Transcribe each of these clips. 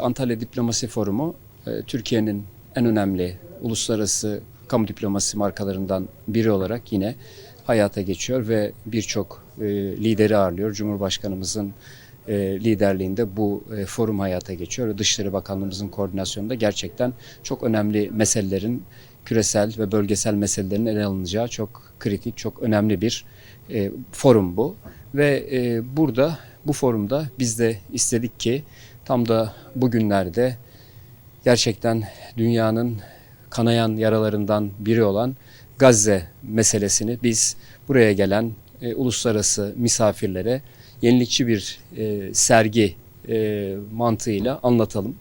Antalya Diplomasi Forumu e, Türkiye'nin en önemli uluslararası kamu diplomasi markalarından biri olarak yine hayata geçiyor ve birçok e, lideri ağırlıyor. Cumhurbaşkanımızın e, liderliğinde bu forum hayata geçiyor. Dışişleri Bakanlığımızın koordinasyonunda gerçekten çok önemli meselelerin küresel ve bölgesel meselelerin ele alınacağı çok kritik, çok önemli bir forum bu. Ve burada bu forumda biz de istedik ki tam da bugünlerde gerçekten dünyanın kanayan yaralarından biri olan Gazze meselesini biz buraya gelen e, uluslararası misafirlere yenilikçi bir e, sergi e, mantığıyla anlatalım.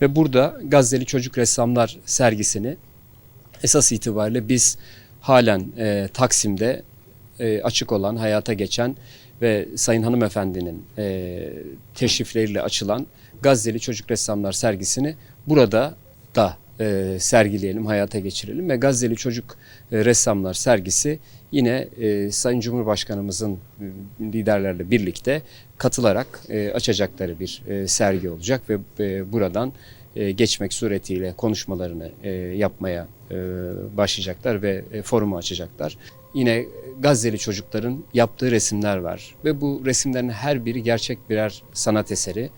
Ve burada Gazze'li Çocuk Ressamlar sergisini esas itibariyle biz halen e, Taksim'de e, açık olan, hayata geçen ve Sayın Hanımefendinin e, teşrifleriyle açılan Gazze'li Çocuk Ressamlar sergisini burada da e, sergileyelim, hayata geçirelim ve Gazze'li Çocuk e, Ressamlar sergisi yine e, Sayın Cumhurbaşkanımızın e, liderlerle birlikte katılarak e, açacakları bir e, sergi olacak ve e, buradan e, geçmek suretiyle konuşmalarını e, yapmaya e, başlayacaklar ve e, forumu açacaklar. Yine Gazze'li çocukların yaptığı resimler var ve bu resimlerin her biri gerçek birer sanat eseri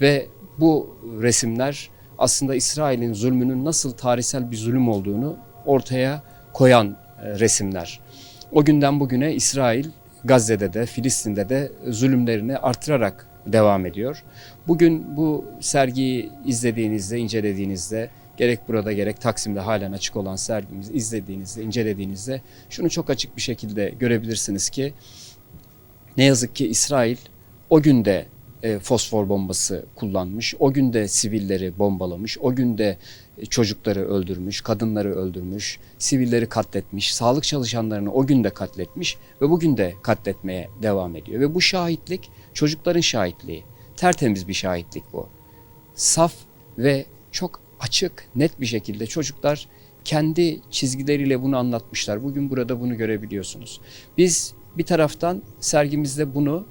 ve bu resimler aslında İsrail'in zulmünün nasıl tarihsel bir zulüm olduğunu ortaya koyan e, resimler. O günden bugüne İsrail Gazze'de de Filistin'de de zulümlerini artırarak devam ediyor. Bugün bu sergiyi izlediğinizde, incelediğinizde gerek burada gerek Taksim'de halen açık olan sergimizi izlediğinizde, incelediğinizde şunu çok açık bir şekilde görebilirsiniz ki ne yazık ki İsrail o günde e, fosfor bombası kullanmış, o günde sivilleri bombalamış, o günde e, çocukları öldürmüş, kadınları öldürmüş, sivilleri katletmiş, sağlık çalışanlarını o günde katletmiş ve bugün de katletmeye devam ediyor. Ve bu şahitlik çocukların şahitliği. Tertemiz bir şahitlik bu. Saf ve çok açık, net bir şekilde çocuklar kendi çizgileriyle bunu anlatmışlar. Bugün burada bunu görebiliyorsunuz. Biz bir taraftan sergimizde bunu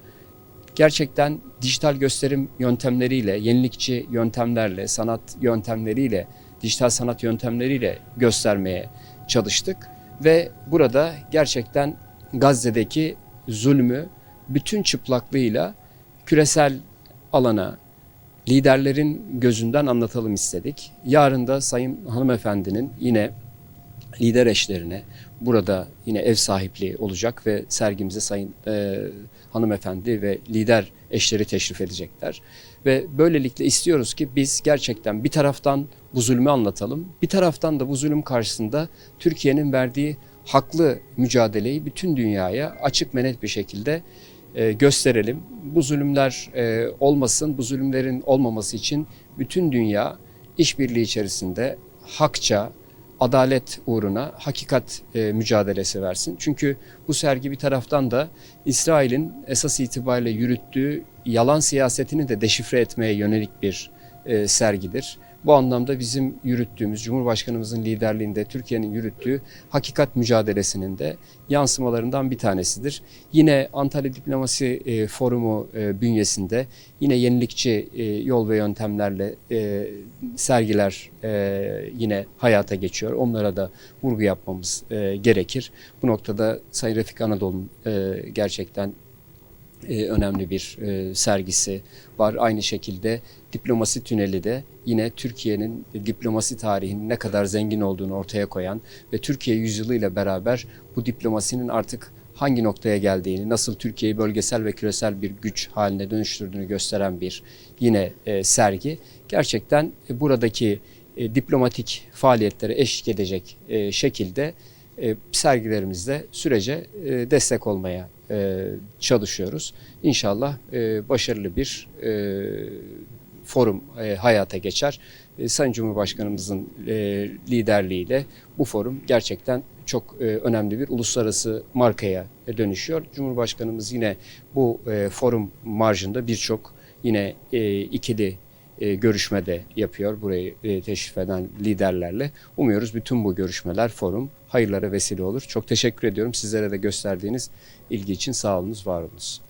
gerçekten dijital gösterim yöntemleriyle, yenilikçi yöntemlerle, sanat yöntemleriyle, dijital sanat yöntemleriyle göstermeye çalıştık. Ve burada gerçekten Gazze'deki zulmü bütün çıplaklığıyla küresel alana, liderlerin gözünden anlatalım istedik. Yarın da Sayın Hanımefendinin yine lider eşlerine burada yine ev sahipliği olacak ve sergimize Sayın e, Hanımefendi ve lider eşleri teşrif edecekler. Ve böylelikle istiyoruz ki biz gerçekten bir taraftan bu zulmü anlatalım, bir taraftan da bu zulüm karşısında Türkiye'nin verdiği haklı mücadeleyi bütün dünyaya açık ve net bir şekilde gösterelim. Bu zulümler e, olmasın, bu zulümlerin olmaması için bütün dünya işbirliği içerisinde hakça, adalet uğruna hakikat e, mücadelesi versin. Çünkü bu sergi bir taraftan da İsrail'in esas itibariyle yürüttüğü yalan siyasetini de deşifre etmeye yönelik bir e, sergidir. Bu anlamda bizim yürüttüğümüz, Cumhurbaşkanımızın liderliğinde Türkiye'nin yürüttüğü hakikat mücadelesinin de yansımalarından bir tanesidir. Yine Antalya Diplomasi e, Forumu e, bünyesinde yine yenilikçi e, yol ve yöntemlerle sergiler yine hayata geçiyor. Onlara da vurgu yapmamız gerekir. Bu noktada Sayın Refik Anadolu'nun gerçekten e, önemli bir e, sergisi var. Aynı şekilde diplomasi tüneli de yine Türkiye'nin diplomasi tarihinin ne kadar zengin olduğunu ortaya koyan ve Türkiye yüzyılıyla beraber bu diplomasinin artık hangi noktaya geldiğini, nasıl Türkiye'yi bölgesel ve küresel bir güç haline dönüştürdüğünü gösteren bir yine e, sergi. Gerçekten buradaki diplomatik faaliyetlere eşlik edecek şekilde e, sergilerimizde sürece e, destek olmaya e, çalışıyoruz. İnşallah başarılı bir forum hayata geçer. E, Sayın Cumhurbaşkanımızın liderliğiyle bu forum gerçekten çok önemli bir uluslararası markaya dönüşüyor. Cumhurbaşkanımız yine bu forum marjında birçok yine ikili e, görüşme de yapıyor burayı e, teşrif eden liderlerle. Umuyoruz bütün bu görüşmeler, forum hayırlara vesile olur. Çok teşekkür ediyorum sizlere de gösterdiğiniz ilgi için sağ olunuz, var olunuz.